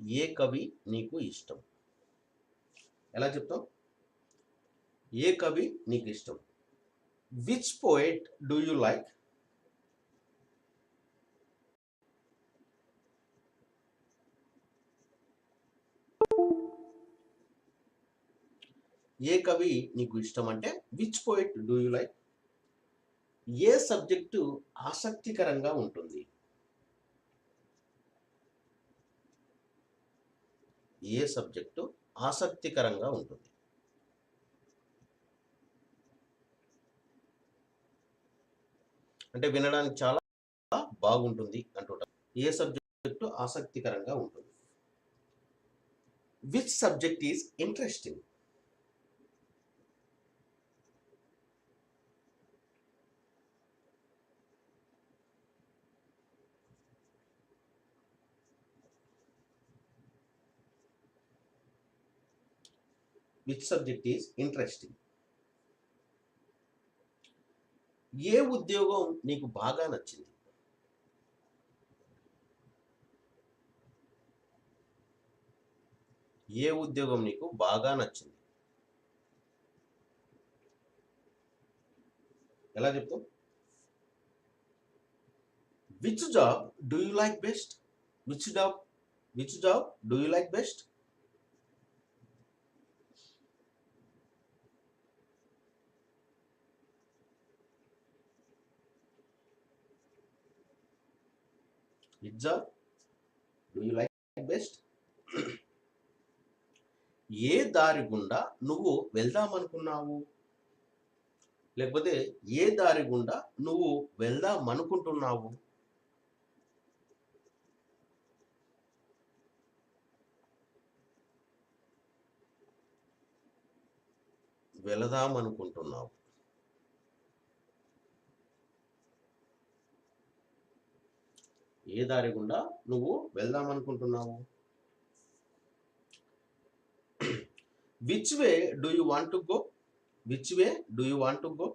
ఏ కవి నీకు ఇష్టం? ఎలా చెప్తాం ఏ కవి నీకు ఇష్టం? Which poet do you like ఏ కవి నీకు ఇష్టం అంటే which poet do you like A subject ఆసక్తికరంగా ఉంటుంది? ఏ సబ్జెక్టు ఆసక్తికరంగా ఉంటుంది? అంటే వినడానికి చాలా బాగుంటుంది అంటుంటారు. ఏ సబ్జెక్టు ఆసక్తికరంగా ఉంటుంది? Which subject is interesting which subject is interesting ఏ ఉద్యోగం నీకు బాగా నచ్చింది? ఏ ఉద్యోగం నీకు బాగా నచ్చింది? ఎలా చెప్తాం which job do you like best which job which job do you like best pizza do you like best ఏ దారి గుండా నువ్వు వెళ్దామనుకున్నావు? లేకపోతే ఏ దారి గుండా నువ్వు వెళ్దామనుకుంటున్నావు? వెళదామనుకుంటున్నావు. ఏ దారి గుండా నువ్వు వెళ్దాం అనుకుంటున్నావు which way do you want to go which way do you want to go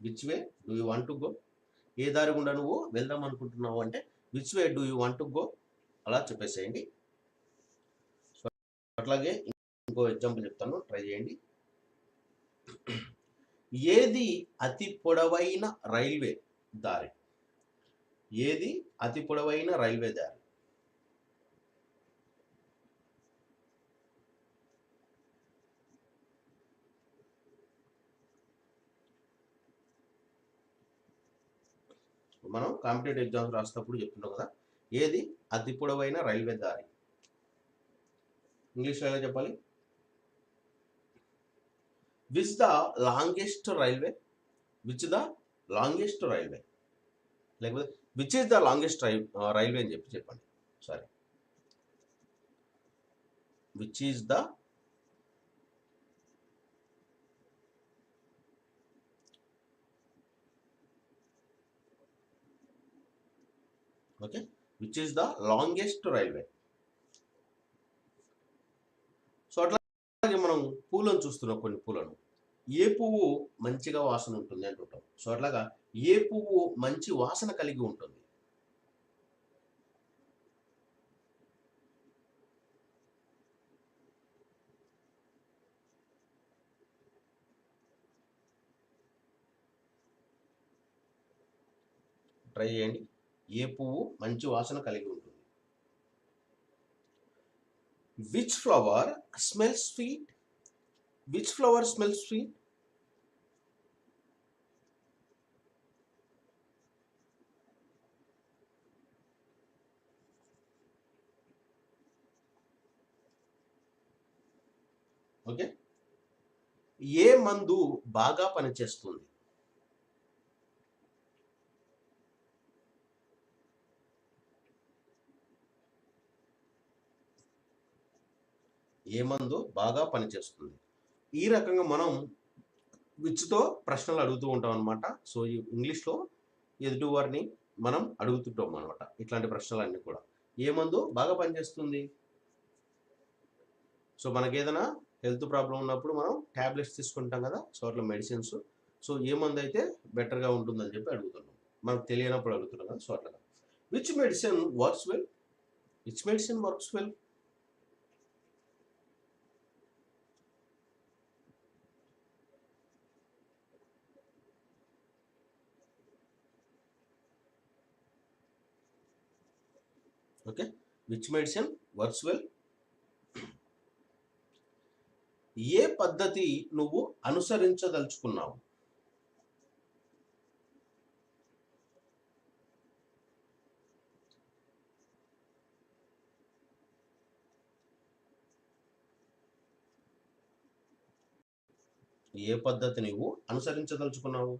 which way do you want to go ఏ దారి గుండా నువ్వు వెళ్దాం అనుకుంటున్నావు అంటే which way do you want to go అలా చెప్పేసేయండి. సో అట్లాగే ఇంకో ఎగ్జాంపుల్ చెప్తాను. ట్రై చేయండి. ఏది అతి పొడవైన రైల్వే దారి? ఏది అతి పొడవైన రైల్వే దారి? మనం కాంపిటేటివ్ ఎగ్జామ్స్ రాసినప్పుడు చెప్తున్నాం కదా. ఏది? అతి పొడవైన రైల్వే దారి. ఇంగ్లీష్లో ఎలా చెప్పాలి? Which the longest railway which the longest railway లేకపోతే which is the longest railway అని చెప్పి చెప్పండి. Sorry. Which is the okay? Which is the longest railway so అట్లాగే మనం పూలను చూస్తున్నాం కొన్ని పూలను. ఏ పువ్వు మంచిగా వాసన ఉంటుంది అంటుంటాం. సో అట్లాగా ఏ పువ్వు మంచి వాసన కలిగి ఉంటుంది? ట్రై చేయండి. ఏ పువ్వు మంచి వాసన కలిగి ఉంటుంది? Which flower smell sweet which flower smell sweet okay ఏ మందు బాగా పనిచేస్తుంది? ఏ మందు బాగా పనిచేస్తుంది. ఈ రకంగా మనం విచ్తో ప్రశ్నలు అడుగుతూ ఉంటాం అనమాట సో ఈ ఇంగ్లీష్లో ఎదుటివారిని మనం అడుగుతుంటాం అనమాట ఇట్లాంటి ప్రశ్నలన్నీ కూడా. ఏ మందు బాగా పనిచేస్తుంది? సో మనకి ఏదైనా హెల్త్ ప్రాబ్లం ఉన్నప్పుడు మనం ట్యాబ్లెట్స్ తీసుకుంటాం కదా సో అట్లా మెడిసిన్స్. సో ఏ మందు అయితే బెటర్గా ఉంటుందని చెప్పి అడుగుతున్నాం. మనకు తెలియనప్పుడు అడుగుతున్నాం కదా సో అట్లా. Which medicine works well? Which medicine works well? Okay? Which medicine works well ఏ పద్ధతి నువ్వు అనుసరించదలుచుకున్నావు? ఏ పద్ధతి నువ్వు అనుసరించదలుచుకున్నావు?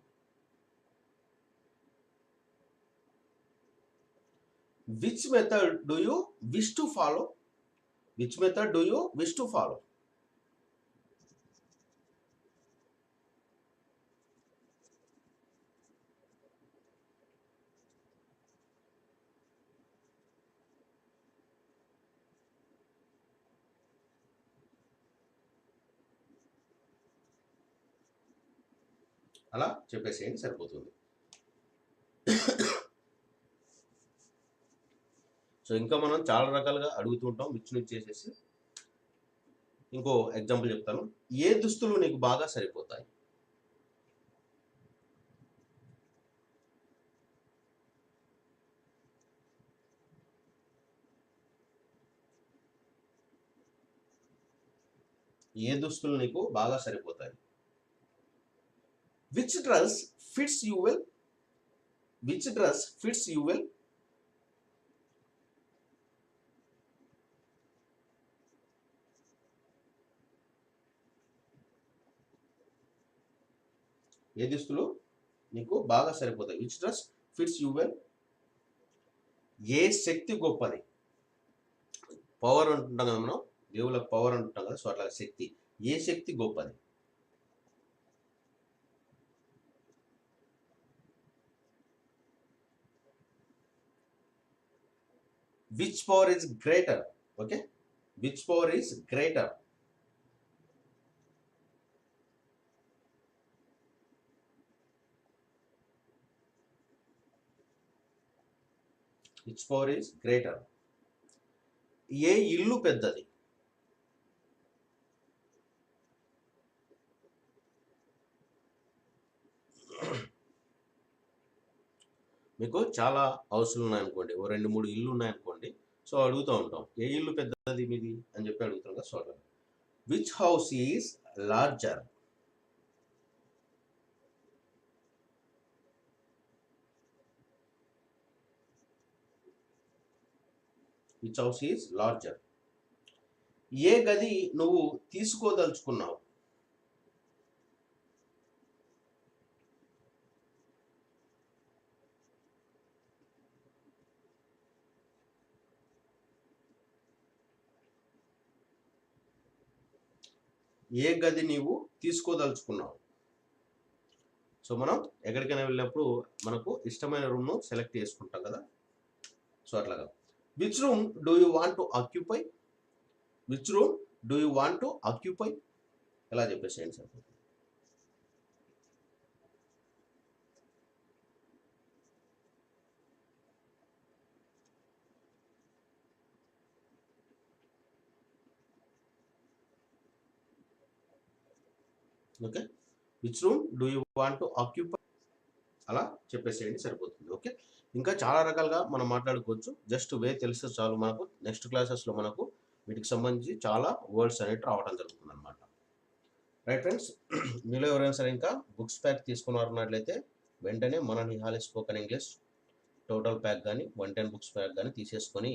Which method do you wish to follow which method do you wish to follow అలా చెప్పేసేయండి సరిపోతుంది. సో ఇంకా మనం చాలా రకాలుగా అడుగుతూ ఉంటాం విచ్ నుంచి చేసేసి. ఇంకో ఎగ్జాంపుల్ చెప్తాను. ఏ దుస్తులు నీకు బాగా సరిపోతాయి? ఏ దుస్తులు నీకు బాగా సరిపోతాయి? Which dress fits you well which dress fits you well ఏ దుస్తులు? నీకు బాగా సరిపోతాయి. Which dress fits you well ఏ శక్తి గొప్పది? పవర్ అంటుంటాం కదా మనం. దేవుల పవర్ అంటుంటాం కదా. సో అట్లా శక్తి. ఏ శక్తి గొప్పది? Which power is greater okay which power is greater it's power is greater ఏ ఇల్లు పెద్దది? మీకు చాలా హౌస్లు ఉన్నాయనుకోండి. ఓ రెండు మూడు ఇల్లు ఉన్నాయనుకోండి. సో అడుగుతూ ఉంటాం ఏ ఇల్లు పెద్దది మీది? అని చెప్పి అడుగుతాం కదా so which house is larger which house is larger ఏ గది నువ్వు తీసుకోదలుచుకున్నావు? ఏ గది నీవు తీసుకోదలుచుకున్నావు? సో మనం ఎక్కడికైనా వెళ్ళినప్పుడు మనకు ఇష్టమైన రూమ్ను సెలెక్ట్ చేసుకుంటాం కదా? సో అట్లాగా. Which room do you want to occupy which room do you want to occupy ఎలా చెప్పేసేయండి sir? Okay. Which room do you want to occupy అలా చెప్పేసేయండి సరిపోతుంది. ఓకే. ఇంకా చాలా రకాలుగా మనం మాట్లాడుకోవచ్చు. జస్ట్ వే తెలిస్తే చాలు మనకు. నెక్స్ట్ క్లాసెస్లో మనకు వీటికి సంబంధించి చాలా వర్డ్స్ అనేవి రావడం జరుగుతుంది అనమాట రైట్ ఫ్రెండ్స్ మీలో ఎవరైనా సరే ఇంకా బుక్స్ ప్యాక్ తీసుకున్నారన్నట్లయితే వెంటనే మన Nihali spoken English total pack కానీ వన్ టెన్ బుక్స్ ప్యాక్ కానీ తీసేసుకొని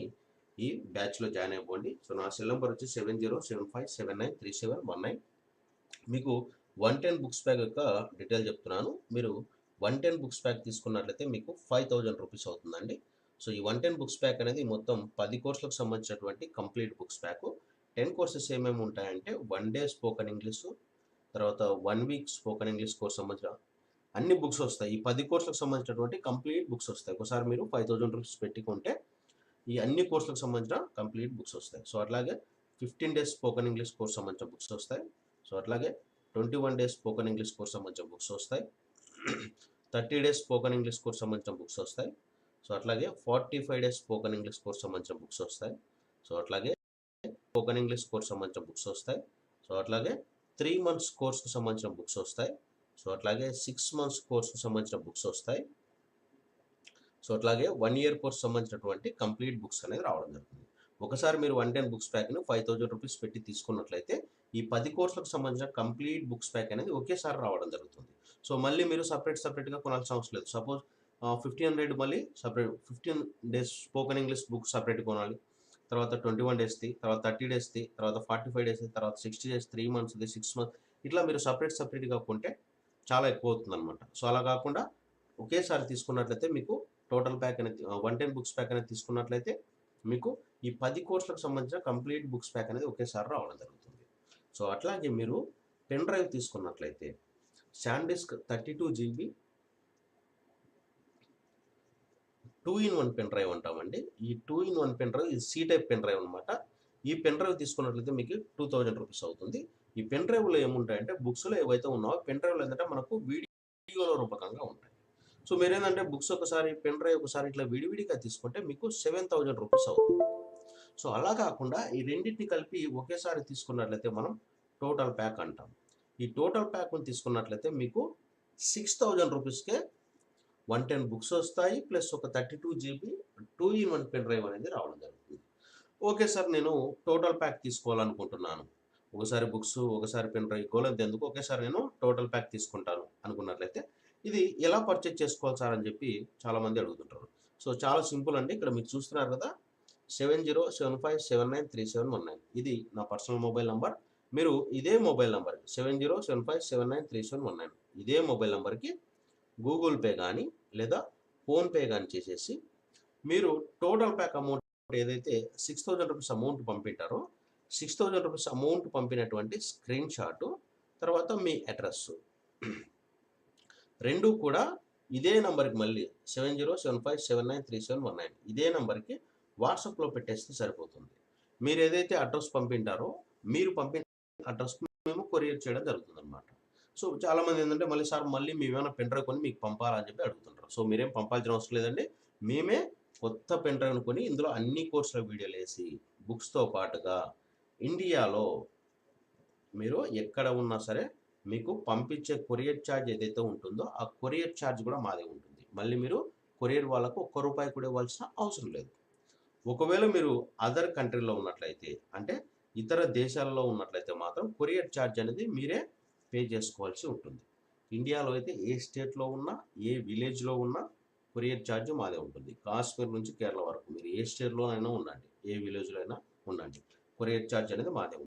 ఈ బ్యాచ్లో జాయిన్ అయిపోండి. సో నా సెల్ నెంబర్ వచ్చి seven zero seven five seven nine three seven one nine. మీకు వన్ టెన్ బుక్స్ ప్యాక్ యొక్క డీటెయిల్ చెప్తున్నాను. మీరు వన్ టెన్ బుక్స్ ప్యాక్ తీసుకున్నట్లయితే మీకు ఫైవ్ థౌజండ్ రూపీస్ అవుతుందండి. సో ఈ వన్ టెన్ బుక్స్ ప్యాక్ అనేది మొత్తం పది కోర్సులకు సంబంధించినటువంటి complete books pack. Ten courses ఏమేమి ఉంటాయంటే వన్ డే స్పోకెన్ ఇంగ్లీష్ తర్వాత one week spoken English course సంబంధించిన అన్ని బుక్స్ వస్తాయి. ఈ పది కోర్సులకు సంబంధించినటువంటి కంప్లీట్ బుక్స్ వస్తాయి. ఒకసారి మీరు ఫైవ్ థౌజండ్ రూపీస్ పెట్టుకుంటే ఈ అన్ని కోర్సులకు సంబంధించిన కంప్లీట్ బుక్స్ వస్తాయి. సో అట్లాగే fifteen days spoken English course సంబంధించిన బుక్స్ వస్తాయి. సో అట్లాగే twenty one days spoken English course సంబంధించిన బుక్స్ వస్తాయి. Thirty days spoken English course సంబంధించిన బుక్స్ వస్తాయి. సో అట్లాగే forty five days spoken English course సంబంధించిన బుక్స్ వస్తాయి. సో అట్లాగే స్పోకెన్ ఇంగ్లీష్ కోర్స్ సంబంధించిన బుక్స్ వస్తాయి. సో అట్లాగే త్రీ మంత్స్ కోర్స్కి సంబంధించిన బుక్స్ వస్తాయి. సో అట్లాగే సిక్స్ మంత్స్ కోర్స్కి సంబంధించిన బుక్స్ వస్తాయి. సో అట్లాగే వన్ ఇయర్ కోర్స్ సంబంధించినటువంటి కంప్లీట్ బుక్స్ అనేది రావడం జరుగుతుంది. ఒకసారి మీరు వన్ టెన్ బుక్స్ ప్యాక్ని ఫైవ్ థౌజండ్ రూపీస్ పెట్టి తీసుకున్నట్లయితే ఈ పది కోర్సులకు సంబంధించిన కంప్లీట్ బుక్స్ ప్యాక్ అనేది ఒకేసారి రావడం జరుగుతుంది. సో మళ్ళీ మీరు సపరేట్ సపరేట్గా కొనాల్సిన అవసరం లేదు. సపోజ్ ఫిఫ్టీన్ హండ్రెడ్ మళ్ళీ separate fifteen days spoken English book separate కొనాలి. తర్వాత ట్వంటీ వన్ డేస్ది తర్వాత థర్టీ డేస్ది తర్వాత ఫార్టీ ఫైవ్ డేస్ది తర్వాత సిక్స్టీ డేస్ త్రీ మంత్స్ది సిక్స్ మంత్స్ ఇట్లా మీరు సపరేట్ సపరేట్గా కొంటే చాలా ఎక్కువ అవుతుంది అనమాట సో అలా కాకుండా ఒకేసారి తీసుకున్నట్లయితే మీకు టోటల్ ప్యాక్ అనేది వన్ టెన్ బుక్స్ ప్యాక్ అనేది తీసుకున్నట్లయితే మీకు ఈ పది కోర్సులకు సంబంధించిన కంప్లీట్ బుక్స్ ప్యాక్ అనేది ఒకేసారి రావడం జరుగుతుంది. సో అట్లాగే మీరు పెన్ డ్రైవ్ తీసుకున్నట్లయితే SanDisk thirty two GB. Two in one pen drive అంటామండి. ఈ two in one pen drive ఇది సీ టైప్ పెన్ డ్రైవ్ అనమాట ఈ పెన్ డ్రైవ్ తీసుకున్నట్లయితే మీకు టూ థౌజండ్ రూపీస్ అవుతుంది. ఈ పెన్ డ్రైవ్లో ఏముంటాయంటే బుక్స్లో ఏవైతే ఉన్నావో పెన్ డ్రైవ్లో ఏంటంటే మనకు వీడియోల రూపకంగా ఉంటాయి. సో మీరు ఏంటంటే బుక్స్ ఒకసారి పెన్ డ్రైవ్ ఒకసారి ఇట్లా విడివిడిగా తీసుకుంటే మీకు సెవెన్ థౌజండ్ రూపీస్ అవుతుంది. సో అలా కాకుండా ఈ రెండింటిని కలిపి ఒకేసారి తీసుకున్నట్లయితే మనం టోటల్ ప్యాక్ అంటాం. ఈ టోటల్ ప్యాక్లు తీసుకున్నట్లయితే మీకు సిక్స్ థౌజండ్ రూపీస్కే వన్ టెన్ బుక్స్ వస్తాయి ప్లస్ ఒక thirty two GB two in one pen drive అనేది రావడం జరుగుతుంది. ఓకే సార్ నేను టోటల్ ప్యాక్ తీసుకోవాలనుకుంటున్నాను. ఒకసారి బుక్స్ ఒకసారి పెన్ డ్రైవ్ గోలంత ఎందుకు ఒకేసారి నేను టోటల్ ప్యాక్ తీసుకుంటాను అనుకున్నట్లయితే ఇది ఎలా పర్చేజ్ చేసుకోవాలి సార్ అని చెప్పి చాలామంది అడుగుతుంటారు. సో చాలా సింపుల్ అండి. ఇక్కడ మీరు చూస్తున్నారు కదా seven zero seven five seven nine three seven one nine ఇది నా పర్సనల్ మొబైల్ నెంబర్ మీరు ఇదే mobile number seven zero seven five seven nine three seven one nine ఇదే మొబైల్ నెంబర్కి గూగుల్ పే కానీ లేదా ఫోన్పే కానీ చేసేసి మీరు టోటల్ ప్యాక్ అమౌంట్ ఏదైతే సిక్స్ థౌజండ్ రూపీస్ అమౌంట్ పంపింటారో సిక్స్ థౌజండ్ రూపీస్ అమౌంట్ పంపినటువంటి స్క్రీన్ షాటు తర్వాత మీ అడ్రస్. రెండు కూడా ఇదే నెంబర్కి మళ్ళీ seven zero seven five seven nine three seven one nine ఇదే నెంబర్కి వాట్సాప్లో పెట్టేస్తే సరిపోతుంది. మీరు ఏదైతే అడ్రస్ పంపింటారో మీరు పంపిన అడ్రస్ మేము కొరియర్ చేయడం జరుగుతుంది అనమాట సో చాలామంది ఏంటంటే మళ్ళీ సార్ మళ్ళీ మేమేమైనా ఏమైనా పెన్ డ్రైవ్ కొని మీకు పంపాలని చెప్పి అడుగుతుంటారు. సో మీరేం పంపాల్సిన అవసరం లేదండి. మేమే కొత్త పెన్ డ్రైవ్ కొని ఇందులో అన్ని కోర్సుల వీడియోలు వేసి బుక్స్తో పాటుగా ఇండియాలో మీరు ఎక్కడ ఉన్నా సరే మీకు పంపించే కొరియర్ ఛార్జ్ ఏదైతే ఉంటుందో ఆ కొరియర్ ఛార్జ్ కూడా మాదే ఉంటుంది. మళ్ళీ మీరు కొరియర్ వాళ్ళకు ఒక్క రూపాయి కూడా ఇవ్వాల్సిన అవసరం లేదు. ఒకవేళ మీరు అదర్ కంట్రీలో ఉన్నట్లయితే అంటే ఇతర దేశాలలో ఉన్నట్లయితే మాత్రం కొరియర్ ఛార్జ్ అనేది మీరే పే చేసుకోవాల్సి ఉంటుంది. ఇండియాలో అయితే ఏ స్టేట్లో ఉన్నా ఏ విలేజ్లో ఉన్నా కొరియర్ ఛార్జ్ మాదే ఉంటుంది. కాశ్మీర్ నుంచి కేరళ వరకు మీరు ఏ స్టేట్లో అయినా ఉండండి ఏ విలేజ్లో అయినా ఉండండి. కొరియర్ ఛార్జ్ అనేది మాదే ఉంటుంది